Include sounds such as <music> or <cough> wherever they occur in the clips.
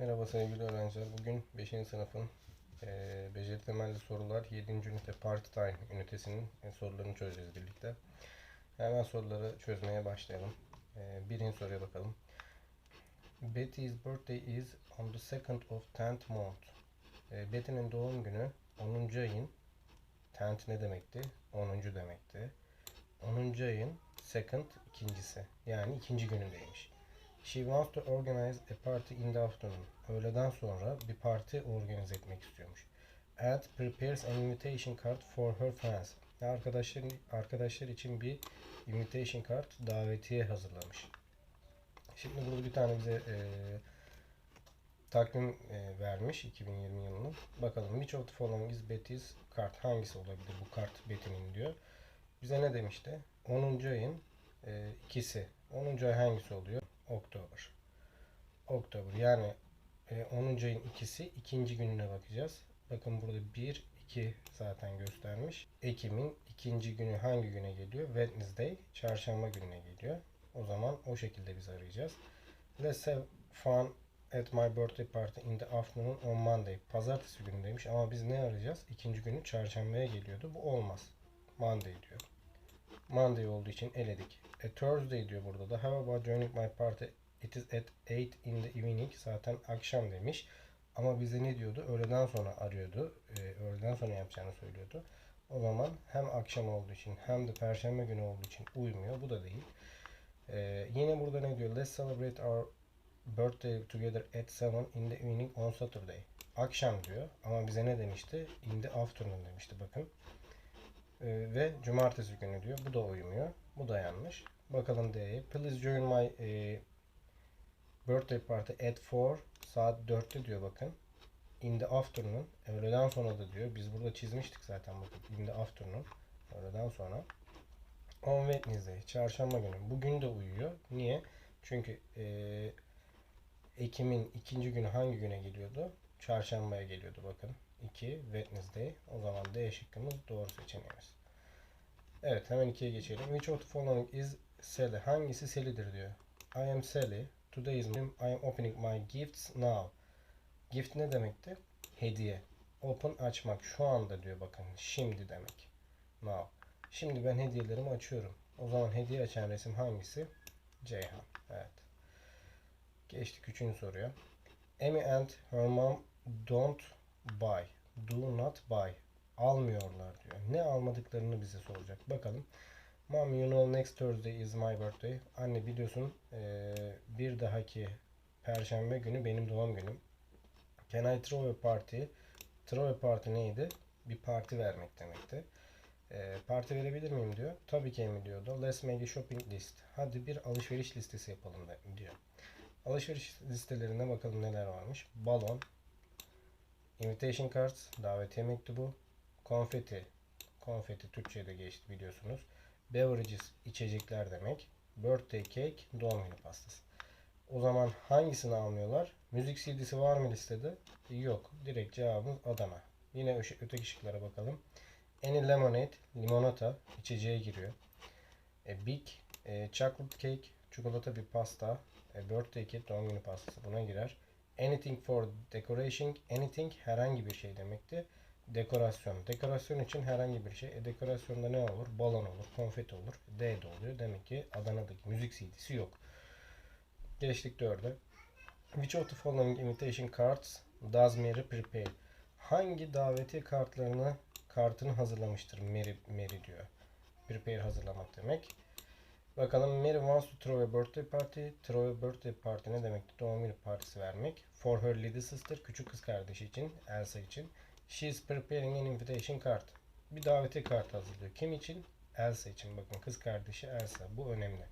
Merhaba sevgili öğrenciler. Bugün 5. sınıfın eee beceri temelli sorular 7. ünite Party Time ünitesinin e, sorularını çözeceğiz birlikte. Hemen soruları çözmeye başlayalım. Eee birinci soruya bakalım. Betty's birthday is on the 2nd of 10th month. Eee, Betty'nin doğum günü 10. ayın 10th ne demekti? 10. demekti. 10. ayın second ikincisi. Yani ikinci günündeymiş. She wants to organize a party in the afternoon. Öğleden sonra bir parti organize etmek istiyormuş. And prepares an invitation card for her friends. Arkadaşlar, arkadaşlar için bir invitation card davetiye hazırlamış. Şimdi burada bir tane bize e, takvim e, vermiş 2020 yılının. Bakalım which of the following is Betty's card? Hangisi olabilir bu kart Betty'nin diyor. Bize ne demişti? 10. ayın e, ikisi. 10. ay hangisi oluyor? Oktober. Oktober yani e, 10. ayın ikisi ikinci gününe bakacağız. Bakın burada 1, 2 zaten göstermiş. Ekim'in ikinci günü hangi güne geliyor? Wednesday, çarşamba gününe geliyor. O zaman o şekilde biz arayacağız. Let's have fun at my birthday party in the afternoon on Monday. Pazartesi günündeymiş ama biz ne arayacağız? İkinci günü çarşambaya geliyordu. Bu olmaz. Monday diyor. Monday olduğu için eledik. A Thursday diyor burada da. How about joining my party? It is at 8 in the evening. Zaten akşam demiş. Ama bize ne diyordu? Öğleden sonra arıyordu. Ee, öğleden sonra yapacağını söylüyordu. O zaman hem akşam olduğu için hem de perşembe günü olduğu için uymuyor. Bu da değil. Ee, yine burada ne diyor? Let's celebrate our birthday together at 7 in the evening on Saturday. Akşam diyor. Ama bize ne demişti? In the afternoon demişti bakın. Ee, ve cumartesi günü diyor. Bu da uymuyor. Bu da yanlış. Bakalım D'ye. Please join my e, birthday party at 4 saat 4'te diyor bakın. In the afternoon. Öğleden sonra da diyor. Biz burada çizmiştik zaten bakın. In the afternoon. Öğleden sonra. On Wednesday. Çarşamba günü. Bugün de uyuyor. Niye? Çünkü e, Ekim'in ikinci günü hangi güne geliyordu? Çarşambaya geliyordu bakın. 2 Wednesday. O zaman D şıkkımız doğru seçeneğimiz. Evet hemen ikiye geçelim. Which of the following is Sally? Hangisi Sally'dir diyor. I am Sally. Today is I am opening my gifts now. Gift ne demekti? Hediye. Open açmak. Şu anda diyor bakın. Şimdi demek. Now. Şimdi ben hediyelerimi açıyorum. O zaman hediye açan resim hangisi? Ceyhan. Evet. Geçtik üçüncü soruya. Amy and her mom don't buy. Do not buy. Almıyorlar diyor. Ne almadıklarını bize soracak. Bakalım. Mom you know next Thursday is my birthday. Anne biliyorsun bir dahaki perşembe günü benim doğum günüm. Can I throw a party? Throw a party neydi? Bir parti vermek demekti. Parti verebilir miyim diyor. Tabii ki Amy diyordu. Let's make a shopping list. Hadi bir alışveriş listesi yapalım diyor. Alışveriş listelerine bakalım neler varmış. Balon, invitation cards, davetiye mektubu, konfeti, konfeti Türkçe'ye de geçti biliyorsunuz. Beverages, içecekler demek. Birthday cake, doğum günü pastası. O zaman hangisini almıyorlar? Müzik CD'si var mı listede? Yok. Direkt cevabımız Adana. Yine öteki şıklara bakalım. Any lemonade, limonata içeceğe giriyor. E, big, e, chocolate cake, çikolata bir pasta. E, birthday cake, doğum günü pastası buna girer. Anything for decoration, anything herhangi bir şey demekti. Dekorasyon. Dekorasyon için herhangi bir şey. E, dekorasyonda ne olur? Balon olur, konfeti olur. D de oluyor. Demek ki Adana'daki müzik CD'si yok. Geçtik dörde. Which of the following invitation cards does Mary prepare? Hangi davetiye kartlarını kartını hazırlamıştır Mary, Mary diyor. Prepare hazırlamak demek. Bakalım Mary wants to throw a birthday party. Throw a birthday party ne demekti? Doğum günü partisi vermek. For her little sister, küçük kız kardeşi için, Elsa için. She is preparing an invitation card. Bir davetiye kartı hazırlıyor. Kim için? Elsa için. Bakın kız kardeşi Elsa. Bu önemli.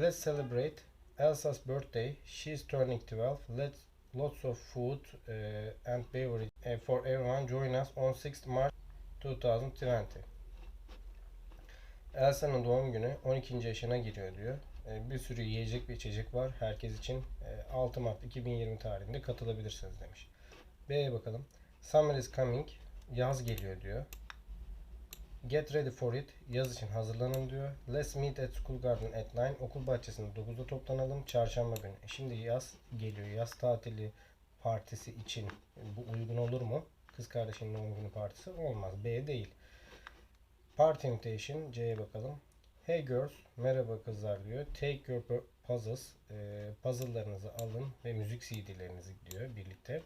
Let's celebrate Elsa's birthday. She's turning 12. Let's lots of food uh, and beverage uh, for everyone. Join us on 6th March 2020. Elsa'nın doğum günü 12. yaşına giriyor diyor. E, Bir sürü yiyecek ve içecek var. Herkes için e, 6 Mart 2020 tarihinde katılabilirsiniz demiş. B'ye bakalım. Summer is coming. Yaz geliyor diyor. Get ready for it. Yaz için hazırlanın diyor. Let's meet at school garden at 9. Okul bahçesinde 9'da toplanalım. Çarşamba günü. E Şimdi yaz geliyor. Yaz tatili partisi için bu uygun olur mu? Kız kardeşinin doğum günü partisi olmaz. B değil. Party invitation. C'ye bakalım. Hey girls. Merhaba kızlar diyor. Take your pu- puzzles. E, puzzle'larınızı alın ve müzik CD'lerinizi diyor birlikte.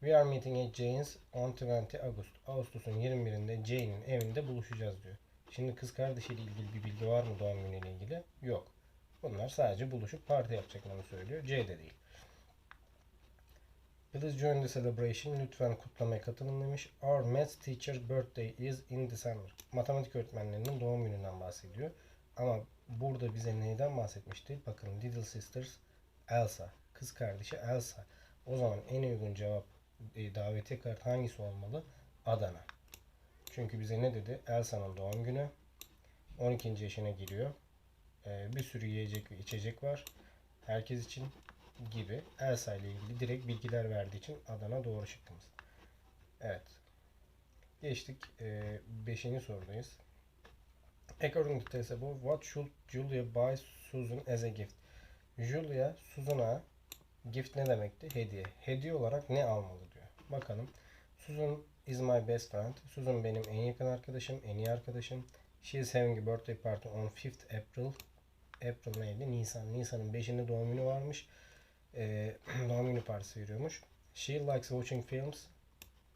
We are meeting at Jane's on 20 August. Ağustos'un 21'inde Jane'in evinde buluşacağız diyor. Şimdi kız kardeşiyle ilgili bir bilgi var mı doğum günüyle ilgili? Yok. Bunlar sadece buluşup parti yapacaklarını söylüyor. C de değil. Please join the celebration. Lütfen kutlamaya katılın demiş. Our math teacher's birthday is in December. Matematik öğretmenlerinin doğum gününden bahsediyor. Ama burada bize neyden bahsetmişti? Bakın Little Sisters Elsa. Kız kardeşi Elsa. O zaman en uygun cevap e, davetiye kartı hangisi olmalı? Adana. Çünkü bize ne dedi? Elsa'nın doğum günü. 12. yaşına giriyor. Ee, bir sürü yiyecek ve içecek var. Herkes için gibi. Elsa ile ilgili direkt bilgiler verdiği için Adana doğru şıkkımız. Evet. Geçtik 5. sorudayız. According to test above, what should Julia buy Susan as a gift? Julia Susan'a gift ne demekti? Hediye. Hediye olarak ne almalı diyor. Bakalım. Susan is my best friend. Susan benim en yakın arkadaşım, en iyi arkadaşım. She is having a birthday party on 5th April. April neydi? Nisan. Nisan'ın 5'inde doğum günü varmış. Ee, <clears throat> doğum günü partisi veriyormuş. She likes watching films.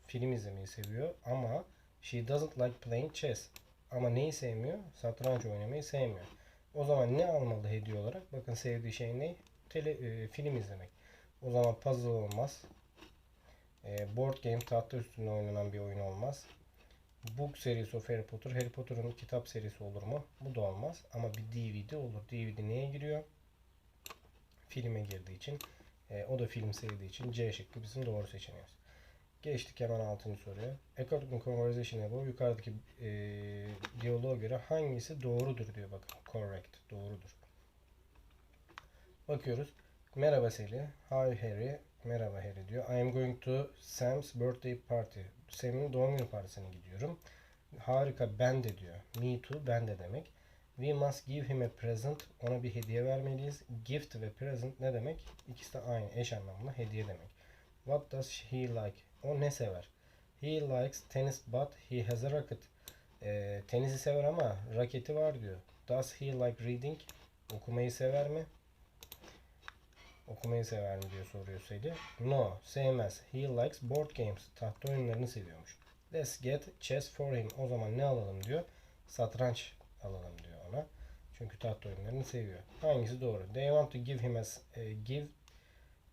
Film izlemeyi seviyor ama she doesn't like playing chess. Ama neyi sevmiyor? Satranç oynamayı sevmiyor. O zaman ne almalı hediye olarak? Bakın sevdiği şey ne? Tele, e, film izlemek. O zaman puzzle olmaz. E, board game tahta üstünde oynanan bir oyun olmaz. Book serisi of Harry Potter. Harry Potter'ın kitap serisi olur mu? Bu da olmaz. Ama bir DVD olur. DVD neye giriyor? Filme girdiği için. e, o da film sevdiği için C şıkkı bizim doğru seçeneğimiz. Geçtik hemen 6. soruya. According conversation above yukarıdaki e, diyaloğa göre hangisi doğrudur diyor bakın. Correct. Doğrudur. Bakıyoruz. Merhaba Sally. Hi Harry. Merhaba Harry diyor. I am going to Sam's birthday party. Sam'in doğum günü partisine gidiyorum. Harika ben de diyor. Me too ben de demek. We must give him a present. Ona bir hediye vermeliyiz. Gift ve present ne demek? İkisi de aynı eş anlamlı hediye demek. What does he like? O ne sever? He likes tennis but he has a racket. Ee, tenisi sever ama raketi var diyor. Does he like reading? Okumayı sever mi? Okumayı sever mi diyor soruyor Sally. No, sevmez. He likes board games. Tahta oyunlarını seviyormuş. Let's get chess for him. O zaman ne alalım diyor. Satranç alalım diyor ona. Çünkü tahta oyunlarını seviyor. Hangisi doğru? They want to give him a e, give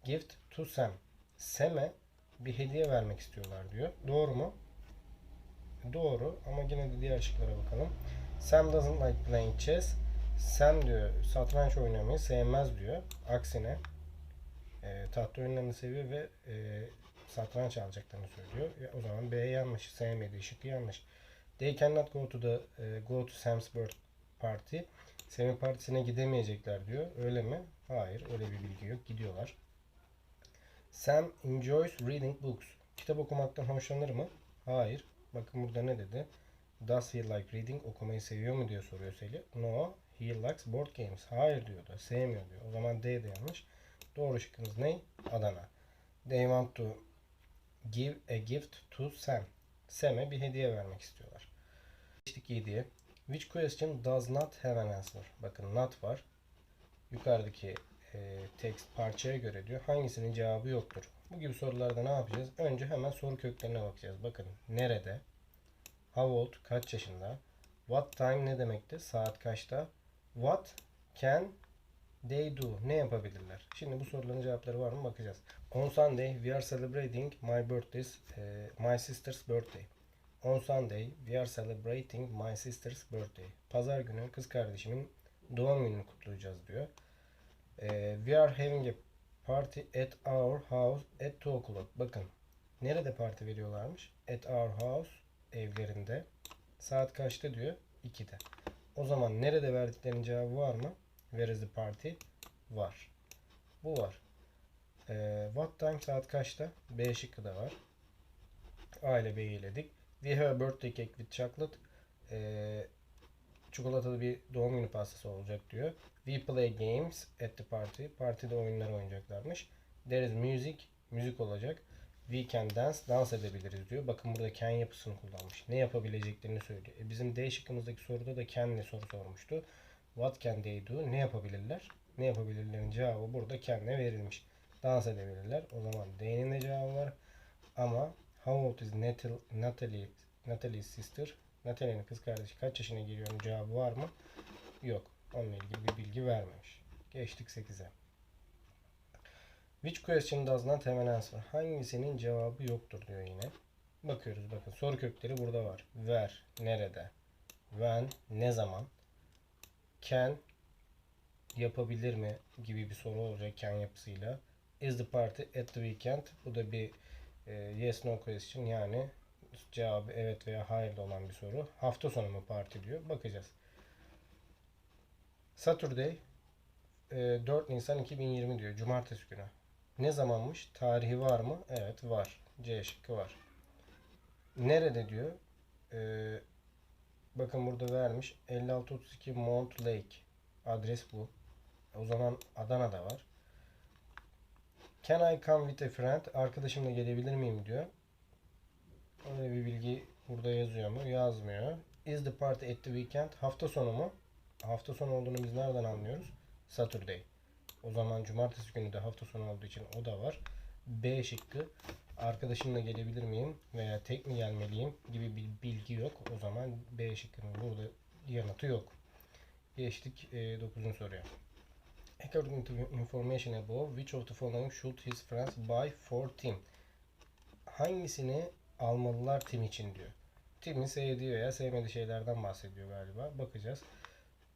gift to Sam. Sam'e bir hediye vermek istiyorlar diyor. Doğru mu? Doğru ama yine de diğer şıklara bakalım. Sam doesn't like playing chess. Sam diyor satranç oynamayı sevmez diyor. Aksine e, tahta oyunlarını seviyor ve e, satranç alacaklarını söylüyor. Ya, o zaman B yanlış. Sevmediği şıkkı yanlış. They cannot go to the e, go to Sam's birth party. Sam'in partisine gidemeyecekler diyor. Öyle mi? Hayır. Öyle bir bilgi yok. Gidiyorlar. Sam enjoys reading books. Kitap okumaktan hoşlanır mı? Hayır. Bakın burada ne dedi? Does he like reading? Okumayı seviyor mu diyor soruyor Sally. No. He likes board games. Hayır diyor da. Sevmiyor diyor. O zaman D de yanlış. Doğru şıkkımız ne? Adana. They want to give a gift to Sam. Sam'e bir hediye vermek istiyorlar. Geçtik 7'ye. Which question does not have an answer? Bakın not var. Yukarıdaki e, text parçaya göre diyor. Hangisinin cevabı yoktur? Bu gibi sorularda ne yapacağız? Önce hemen soru köklerine bakacağız. Bakın nerede? How old? Kaç yaşında? What time ne demekti? Saat kaçta? What can they do? Ne yapabilirler? Şimdi bu soruların cevapları var mı bakacağız. On Sunday we are celebrating my birthday's, e, my sister's birthday. On Sunday we are celebrating my sister's birthday. Pazar günü kız kardeşimin doğum gününü kutlayacağız diyor. Ee, we are having a party at our house at 2 o'clock. Bakın nerede parti veriyorlarmış? At our house evlerinde. Saat kaçta diyor? 2'de. O zaman nerede verdiklerinin cevabı var mı? Where is the party? Var. Bu var. Ee, what time saat kaçta? B şıkkı da var. A ile B'yi eledik. We have a birthday cake with chocolate. Ee, çikolatalı bir doğum günü pastası olacak diyor. We play games at the party. Partide oyunlar oynayacaklarmış. There is music. Müzik olacak. We can dance. Dans edebiliriz diyor. Bakın burada can yapısını kullanmış. Ne yapabileceklerini söylüyor. E bizim D şıkkımızdaki soruda da can'le soru sormuştu. What can they do? Ne yapabilirler? Ne yapabilirlerin cevabı burada can'le verilmiş. Dans edebilirler. O zaman D'nin de cevabı var. Ama how old is Natalie, Natalie, Natalie's sister? Natalie'nin kız kardeşi kaç yaşına giriyor? Cevabı var mı? Yok. Onunla ilgili bir bilgi vermemiş. Geçtik 8'e. Which question does not have an answer? Hangisinin cevabı yoktur diyor yine. Bakıyoruz bakın. Soru kökleri burada var. Where, nerede? When, ne zaman? Can, yapabilir mi gibi bir soru olacak can yapısıyla. Is the party at the weekend? Bu da bir yes no question yani cevabı evet veya hayır olan bir soru. Hafta sonu mu parti diyor. Bakacağız. Saturday e, 4 Nisan 2020 diyor. Cumartesi günü. Ne zamanmış? Tarihi var mı? Evet var. C şıkkı var. Nerede diyor? E, bakın burada vermiş. 5632 Mount Lake. Adres bu. O zaman Adana'da var. Can I come with a friend? Arkadaşımla gelebilir miyim diyor. Öyle bir bilgi burada yazıyor mu? Yazmıyor. Is the party at the weekend? Hafta sonu mu? Hafta sonu olduğunu biz nereden anlıyoruz? Saturday. O zaman cumartesi günü de hafta sonu olduğu için o da var. B şıkkı. Arkadaşımla gelebilir miyim veya tek mi gelmeliyim gibi bir bilgi yok. O zaman B şıkkının burada yanıtı yok. Geçtik 9. soruya. According to information above, which of the following should his friends buy for Tim? Hangisini almalılar Tim için diyor. Tim'in sevdiği veya sevmediği şeylerden bahsediyor galiba. Bakacağız.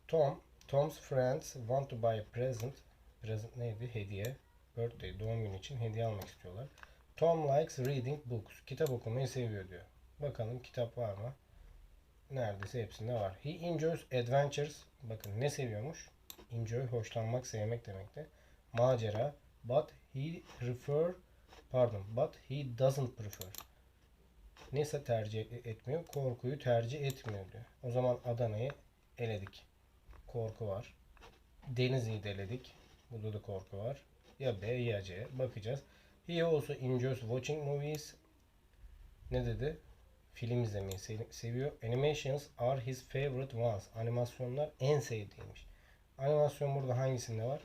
Tom, Tom's friends want to buy a present. Present neydi? Hediye. Birthday, doğum günü için hediye almak istiyorlar. Tom likes reading books. Kitap okumayı seviyor diyor. Bakalım kitap var mı? Neredeyse hepsinde var. He enjoys adventures. Bakın ne seviyormuş? Enjoy, hoşlanmak, sevmek demekti. Macera. But he prefer pardon, but he doesn't prefer. Neyse tercih etmiyor. Korkuyu tercih etmiyor diyor. O zaman Adana'yı eledik. Korku var. Denizli'yi de eledik. Burada da korku var. Ya B ya C. Bakacağız. He also enjoys watching movies. Ne dedi? Film izlemeyi se- seviyor. Animations are his favorite ones. Animasyonlar en sevdiğiymiş. Animasyon burada hangisinde var?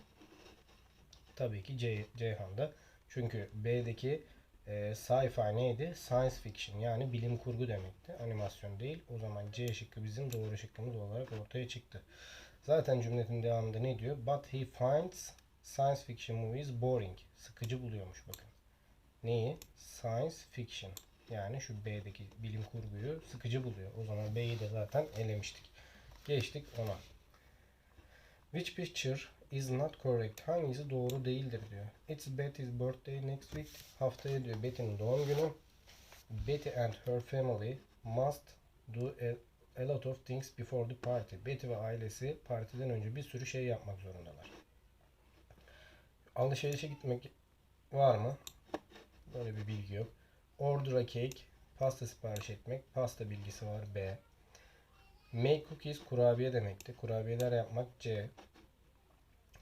Tabii ki C, Ceyhan'da. Çünkü B'deki e, sci-fi neydi? Science fiction yani bilim kurgu demekti. Animasyon değil. O zaman C şıkkı bizim doğru şıkkımız olarak ortaya çıktı. Zaten cümlenin devamında ne diyor? But he finds science fiction movies boring. Sıkıcı buluyormuş bakın. Neyi? Science fiction. Yani şu B'deki bilim kurguyu sıkıcı buluyor. O zaman B'yi de zaten elemiştik. Geçtik ona. Which picture is not correct? Hangisi doğru değildir diyor. It's Betty's birthday next week. Haftaya diyor Betty'nin doğum günü. Betty and her family must do a, a lot of things before the party. Betty ve ailesi partiden önce bir sürü şey yapmak zorundalar. Alışverişe gitmek var mı? Böyle bir bilgi yok. Order a cake. Pasta sipariş etmek. Pasta bilgisi var. B. Make cookies kurabiye demekti. Kurabiyeler yapmak C.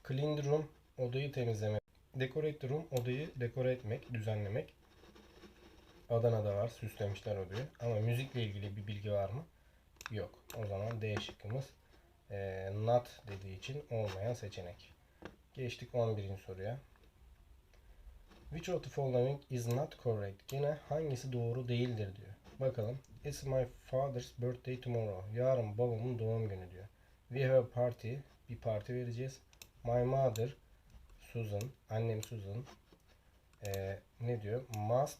Clean room odayı temizlemek. Decorate room odayı dekore etmek, düzenlemek. Adana'da var. Süslemişler odayı. Ama müzikle ilgili bir bilgi var mı? Yok. O zaman D şıkkımız e, not dediği için olmayan seçenek. Geçtik 11. soruya. Which of the following is not correct? Yine hangisi doğru değildir diyor. Bakalım. It's my father's birthday tomorrow. Yarın babamın doğum günü diyor. We have a party. Bir parti vereceğiz. My mother Susan, annem Susan ee, ne diyor? Must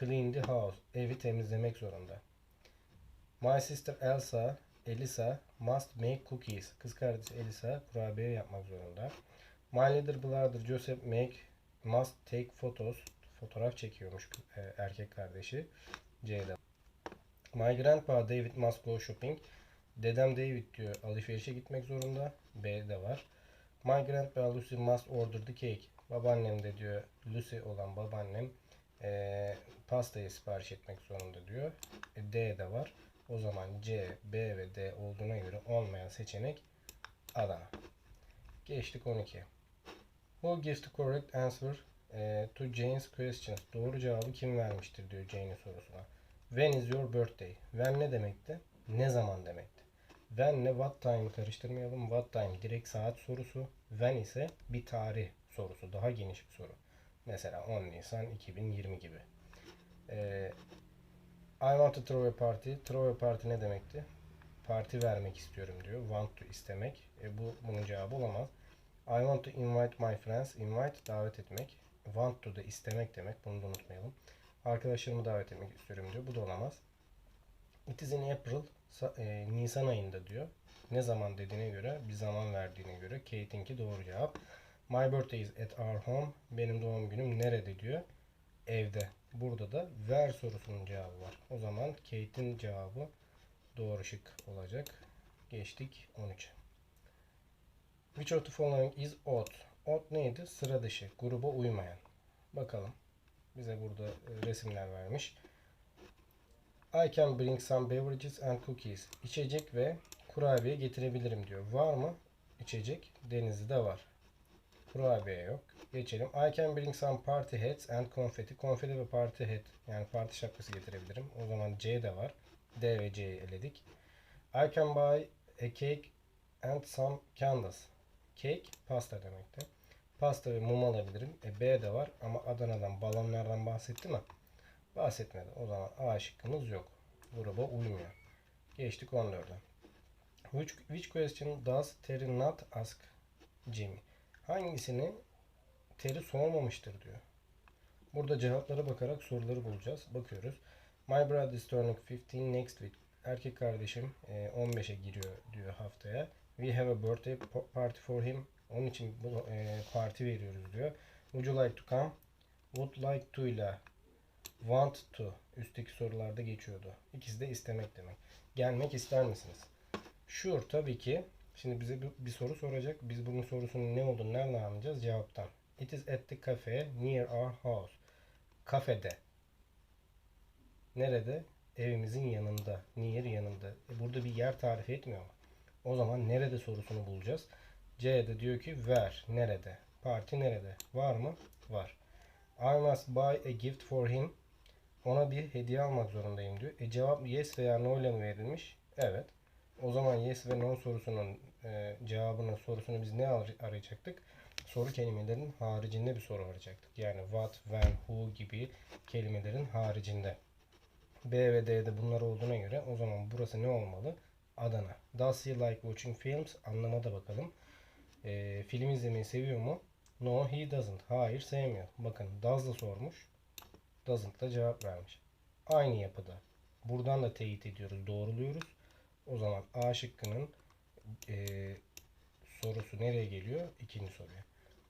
clean the house. Evi temizlemek zorunda. My sister Elsa, Elisa must make cookies. Kız kardeşi Elisa kurabiye yapmak zorunda. My little brother Joseph make must take photos. Fotoğraf çekiyormuş e, erkek kardeşi. C'de. My grandpa David must go shopping. Dedem David diyor alışverişe gitmek zorunda. B'de var. My grandpa Lucy must order the cake. Babaannem de diyor Lucy olan babaannem e, pastayı sipariş etmek zorunda diyor. E, D'de var. O zaman C, B ve D olduğuna göre olmayan seçenek Adana. Geçtik 12. Who gives the correct answer eh, to Jane's questions? Doğru cevabı kim vermiştir diyor Jane'in sorusuna. When is your birthday? When ne demekti? Ne zaman demekti? When ile what time'ı karıştırmayalım. What time direkt saat sorusu. When ise bir tarih sorusu. Daha geniş bir soru. Mesela 10 Nisan 2020 gibi. Ee, I want to throw a party. Throw a party ne demekti? Parti vermek istiyorum diyor. Want to istemek. E, bu bunun cevabı olamaz. I want to invite my friends. Invite davet etmek. Want to da istemek demek. Bunu da unutmayalım. Arkadaşlarımı davet etmek istiyorum diyor. Bu da olamaz. It is in April. E, Nisan ayında diyor. Ne zaman dediğine göre, bir zaman verdiğine göre Kate'inki doğru cevap. My birthday is at our home. Benim doğum günüm nerede diyor. Evde. Burada da where sorusunun cevabı var. O zaman Kate'in cevabı doğru şık olacak. Geçtik 13'e. Which of the following is odd? Odd neydi? Sıra dışı. Gruba uymayan. Bakalım. Bize burada e, resimler vermiş. I can bring some beverages and cookies. İçecek ve kurabiye getirebilirim diyor. Var mı? İçecek. Denizli'de var. Kurabiye yok. Geçelim. I can bring some party hats and confetti. Konfeti ve party hat. Yani parti şapkası getirebilirim. O zaman C de var. D ve C'yi eledik. I can buy a cake and some candles. Cake pasta demekti. Pasta ve mum alabilirim. E, B de var ama Adana'dan balonlardan bahsetti mi? Bahsetmedi. O zaman A şıkkımız yok. Gruba uymuyor. Geçtik 14'e. Which, which question does Terry not ask Jimmy? Hangisini Terry sormamıştır diyor. Burada cevaplara bakarak soruları bulacağız. Bakıyoruz. My brother is turning 15 next week. Erkek kardeşim e, 15'e giriyor diyor haftaya. We have a birthday party for him. Onun için bu e, parti veriyoruz diyor. Would you like to come? Would like to ile want to üstteki sorularda geçiyordu. İkisi de istemek demek. Gelmek ister misiniz? Sure tabii ki. Şimdi bize bir, bir soru soracak. Biz bunun sorusunun ne olduğunu nereden anlayacağız? Cevaptan. It is at the cafe near our house. Kafede. Nerede? Evimizin yanında. Near yanında. E burada bir yer tarif etmiyor mu? O zaman nerede sorusunu bulacağız. C'de diyor ki where. Nerede? Parti nerede? Var mı? Var. I must buy a gift for him. Ona bir hediye almak zorundayım diyor. E cevap yes veya no ile mi verilmiş? Evet. O zaman yes ve no sorusunun e, cevabının sorusunu biz ne ar- arayacaktık? Soru kelimelerin haricinde bir soru arayacaktık. Yani what, when, who gibi kelimelerin haricinde. B ve D'de bunlar olduğuna göre o zaman burası ne olmalı? Adana. Does he like watching films? Anlama da bakalım. E, film izlemeyi seviyor mu? No he doesn't. Hayır sevmiyor. Bakın does da sormuş. Doesn't da cevap vermiş. Aynı yapıda. Buradan da teyit ediyoruz. Doğruluyoruz. O zaman A şıkkının e, sorusu nereye geliyor? İkinci soruya.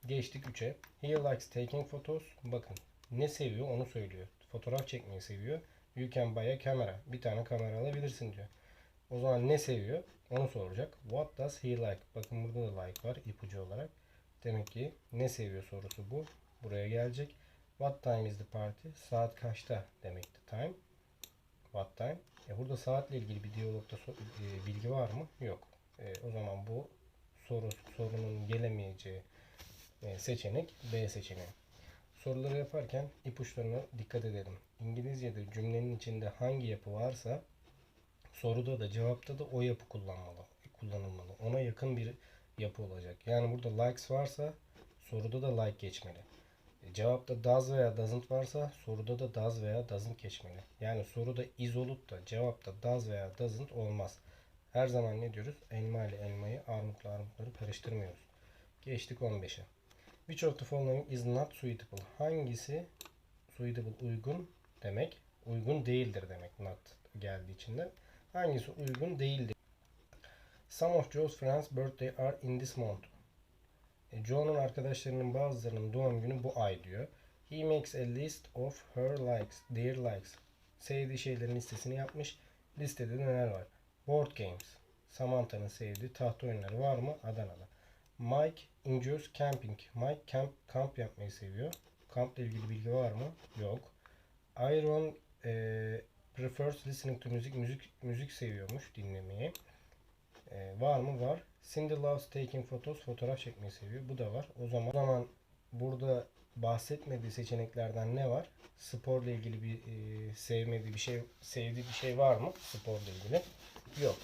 Geçtik 3'e. He likes taking photos. Bakın ne seviyor onu söylüyor. Fotoğraf çekmeyi seviyor. You can buy a camera. Bir tane kamera alabilirsin diyor. O zaman ne seviyor? Onu soracak. What does he like? Bakın burada da like var ipucu olarak. Demek ki ne seviyor sorusu bu. Buraya gelecek. What time is the party? Saat kaçta demekti time. What time? E burada saatle ilgili bir diyalogda so- e, bilgi var mı? Yok. E, o zaman bu soru sorunun gelemeyeceği e, seçenek B seçeneği. Soruları yaparken ipuçlarına dikkat edelim. İngilizce'de cümlenin içinde hangi yapı varsa soruda da cevapta da o yapı kullanmalı, kullanılmalı. Ona yakın bir yapı olacak. Yani burada likes varsa soruda da like geçmeli. E, Cevapta does veya doesn't varsa soruda da does veya doesn't geçmeli. Yani soruda is olup da cevapta does veya doesn't olmaz. Her zaman ne diyoruz? Elma ile elmayı, armutla armutları karıştırmıyoruz. Geçtik 15'e. Which of the following is not suitable? Hangisi suitable uygun demek? Uygun değildir demek not geldiği için de. Hangisi uygun değildir? Some of Joe's friends' birthday are in this month. E, Joe'nun arkadaşlarının bazılarının doğum günü bu ay diyor. He makes a list of her likes, their likes. Sevdiği şeylerin listesini yapmış. Listede de neler var? Board games. Samantha'nın sevdiği tahta oyunları var mı? Adana'da. Mike enjoys camping. Mike camp, kamp yapmayı seviyor. Kampla ilgili bilgi var mı? Yok. Iron e, prefers listening to music. Müzik müzik seviyormuş dinlemeyi. Ee, var mı? Var. Cindy loves taking photos. Fotoğraf çekmeyi seviyor. Bu da var. O zaman, o zaman burada bahsetmediği seçeneklerden ne var? Sporla ilgili bir e, sevmediği bir şey, sevdiği bir şey var mı? Sporla ilgili. Yok.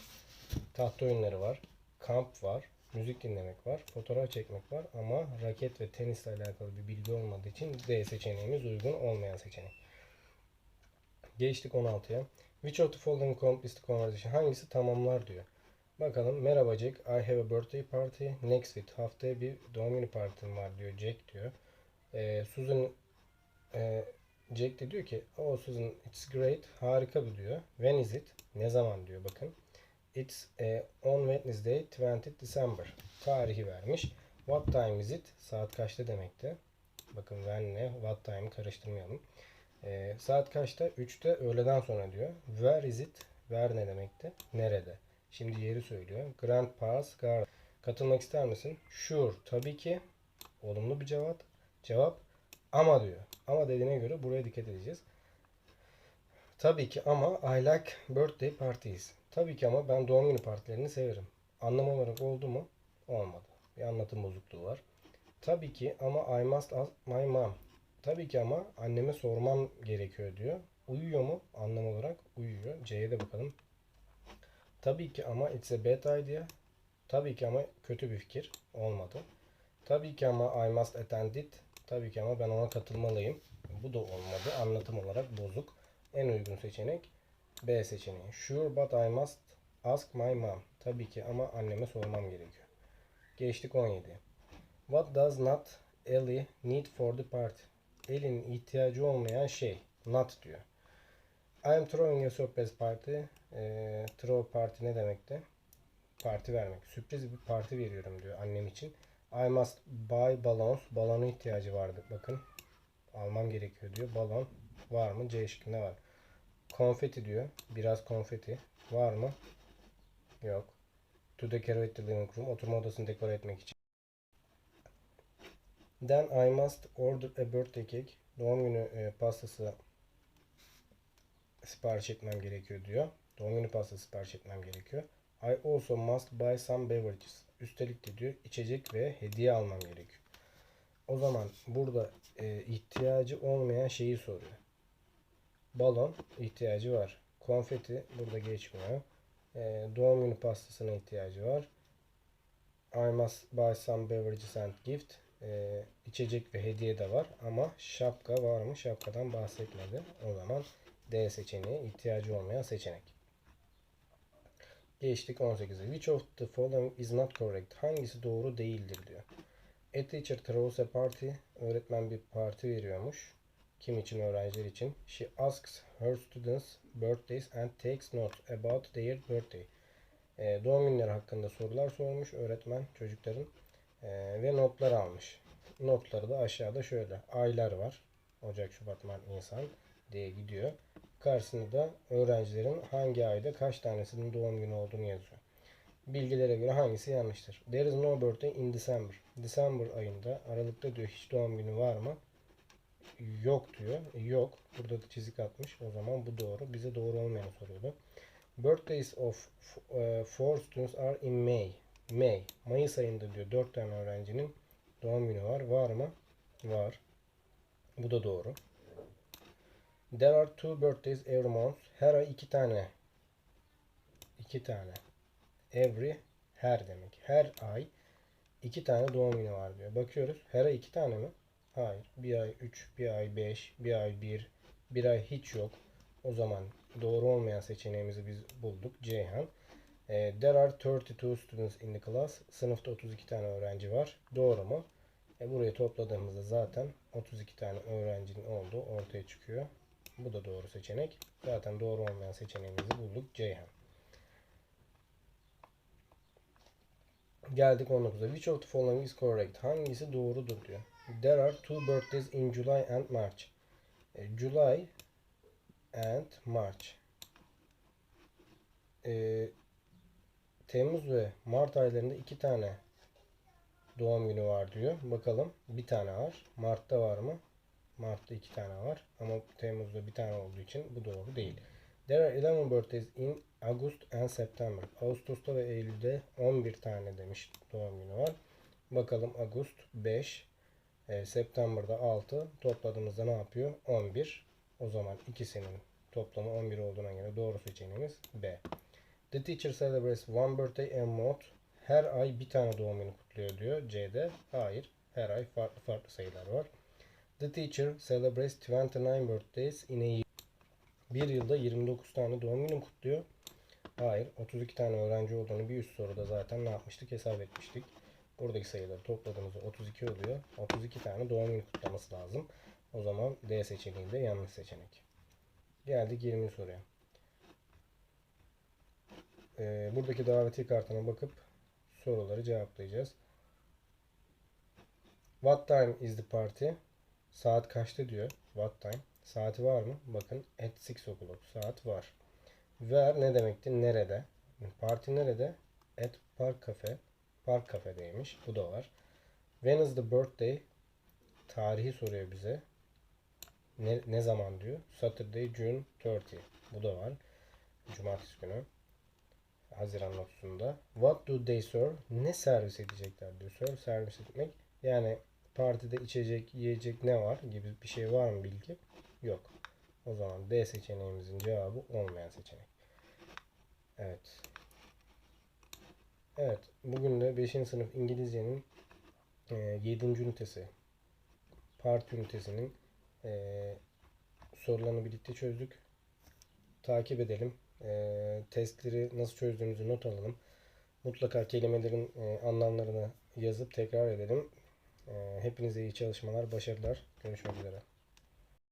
Tahta oyunları var. Kamp var. Müzik dinlemek var. Fotoğraf çekmek var. Ama raket ve tenisle alakalı bir bilgi olmadığı için D seçeneğimiz uygun olmayan seçenek. Geçtik 16'ya. Which of the following complete the conversation? Hangisi tamamlar diyor. Bakalım. Merhaba Jack. I have a birthday party next week. Haftaya bir doğum günü partim var diyor Jack diyor. Ee, Susan e, Jack de diyor ki oh Susan it's great. Harika bu diyor. When is it? Ne zaman diyor bakın. It's eh, on Wednesday 20 December. Tarihi vermiş. What time is it? Saat kaçta demekti. Bakın when ne? What time karıştırmayalım. Ee, saat kaçta? 3'te öğleden sonra diyor. Where is it? Where ne demekti? Nerede? Şimdi yeri söylüyor. Grand Pass Garden. Katılmak ister misin? Sure. Tabii ki. Olumlu bir cevap. Cevap ama diyor. Ama dediğine göre buraya dikkat edeceğiz. Tabii ki ama I like birthday parties. Tabii ki ama ben doğum günü partilerini severim. Anlam olarak oldu mu? Olmadı. Bir anlatım bozukluğu var. Tabii ki ama I must ask my mom. Tabii ki ama anneme sormam gerekiyor diyor. Uyuyor mu? Anlam olarak uyuyor. C'ye de bakalım. Tabii ki ama it's a bad idea. Tabii ki ama kötü bir fikir. Olmadı. Tabii ki ama I must attend it. Tabii ki ama ben ona katılmalıyım. Bu da olmadı. Anlatım olarak bozuk. En uygun seçenek B seçeneği. Sure but I must ask my mom. Tabii ki ama anneme sormam gerekiyor. Geçtik 17. What does not Ellie need for the party? Ellie'nin ihtiyacı olmayan şey. Not diyor. I am throwing a surprise party. Ee, throw party ne demekti? Parti vermek. Sürpriz bir parti veriyorum diyor annem için. I must buy balloons. Balona ihtiyacı vardı. Bakın. Almam gerekiyor diyor. Balon var mı? C şıkkında var. Konfeti diyor. Biraz konfeti. Var mı? Yok. To decorate the living room. Oturma odasını dekore etmek için. Then I must order a birthday cake. Doğum günü e, pastası sipariş etmem gerekiyor diyor. Doğum günü pastası sipariş etmem gerekiyor. I also must buy some beverages. Üstelik de diyor içecek ve hediye almam gerekiyor. O zaman burada e, ihtiyacı olmayan şeyi soruyor. Balon ihtiyacı var. Konfeti burada geçmiyor. E, doğum günü pastasına ihtiyacı var. I must buy some beverages and gift. E, içecek ve hediye de var ama şapka var mı? Şapkadan bahsetmedi. O zaman D seçeneği ihtiyacı olmayan seçenek. Geçtik 18'e. Which of the following is not correct? Hangisi doğru değildir diyor. A teacher throws a party. Öğretmen bir parti veriyormuş. Kim için? Öğrenciler için. She asks her students birthdays and takes notes about their birthday. Ee, doğum günleri hakkında sorular sormuş öğretmen çocukların Ee, ve notlar almış. Notları da aşağıda şöyle. Aylar var. Ocak, Şubat, Mart, Nisan diye gidiyor. Karşısında da öğrencilerin hangi ayda kaç tanesinin doğum günü olduğunu yazıyor. Bilgilere göre hangisi yanlıştır? There is no birthday in December. December ayında Aralık'ta diyor hiç doğum günü var mı? Yok diyor. Yok. Burada da çizik atmış. O zaman bu doğru. Bize doğru olmayanı soruyordu. Birthdays of uh, four students are in May. May. Mayıs ayında diyor 4 tane öğrencinin doğum günü var. Var mı? Var. Bu da doğru. There are two birthdays every month. Her ay iki tane. iki tane. Every her demek. Her ay iki tane doğum günü var diyor. Bakıyoruz. Her ay iki tane mi? Hayır. Bir ay üç, bir ay beş, bir ay bir, bir ay hiç yok. O zaman doğru olmayan seçeneğimizi biz bulduk. Ceyhan. E, there are 32 students in the class. Sınıfta 32 tane öğrenci var. Doğru mu? E, burayı topladığımızda zaten 32 tane öğrencinin olduğu ortaya çıkıyor. Bu da doğru seçenek. Zaten doğru olmayan seçeneğimizi bulduk. Ceyhan. Geldik 19'a. Which of the following is correct? Hangisi doğrudur diyor. There are two birthdays in July and March. E, July and March. E, Temmuz ve Mart aylarında iki tane doğum günü var diyor. Bakalım bir tane var. Mart'ta var mı? Mart'ta iki tane var. Ama Temmuz'da bir tane olduğu için bu doğru değil. There are 11 birthdays in August and September. Ağustos'ta ve Eylül'de 11 tane demiş doğum günü var. Bakalım Ağustos 5, e, September'da 6. Topladığımızda ne yapıyor? 11. O zaman ikisinin toplamı 11 olduğuna göre doğru seçeneğimiz B. The teacher celebrates one birthday a month. Her ay bir tane doğum günü kutluyor diyor C'de. Hayır. Her ay farklı farklı sayılar var. The teacher celebrates 29 birthdays in a year. Bir yılda 29 tane doğum günü kutluyor. Hayır. 32 tane öğrenci olduğunu bir üst soruda zaten ne yapmıştık? Hesap etmiştik. Buradaki sayıları topladığımızda 32 oluyor. 32 tane doğum günü kutlaması lazım. O zaman D seçeneği de yanlış seçenek. Geldik 20 soruya. Ee, buradaki davetiye kartına bakıp soruları cevaplayacağız. What time is the party? Saat kaçta diyor. What time? Saati var mı? Bakın at 6 o'clock. Saat var. Where ne demekti? Nerede? Parti nerede? At Park Cafe. Park Cafe'deymiş. Bu da var. When is the birthday? Tarihi soruyor bize. Ne, ne zaman diyor? Saturday, June 30. Bu da var. Cumartesi günü. Haziran notunda. What do they serve? Ne servis edecekler diyor. Serve servis etmek. Yani partide içecek, yiyecek ne var gibi bir şey var mı bilgi? Yok. O zaman D seçeneğimizin cevabı olmayan seçenek. Evet. Evet. Bugün de 5. sınıf İngilizcenin e, 7. ünitesi part ünitesinin e, sorularını birlikte çözdük. Takip edelim. E, testleri nasıl çözdüğümüzü not alalım. Mutlaka kelimelerin e, anlamlarını yazıp tekrar edelim. E, hepinize iyi çalışmalar, başarılar. Görüşmek üzere.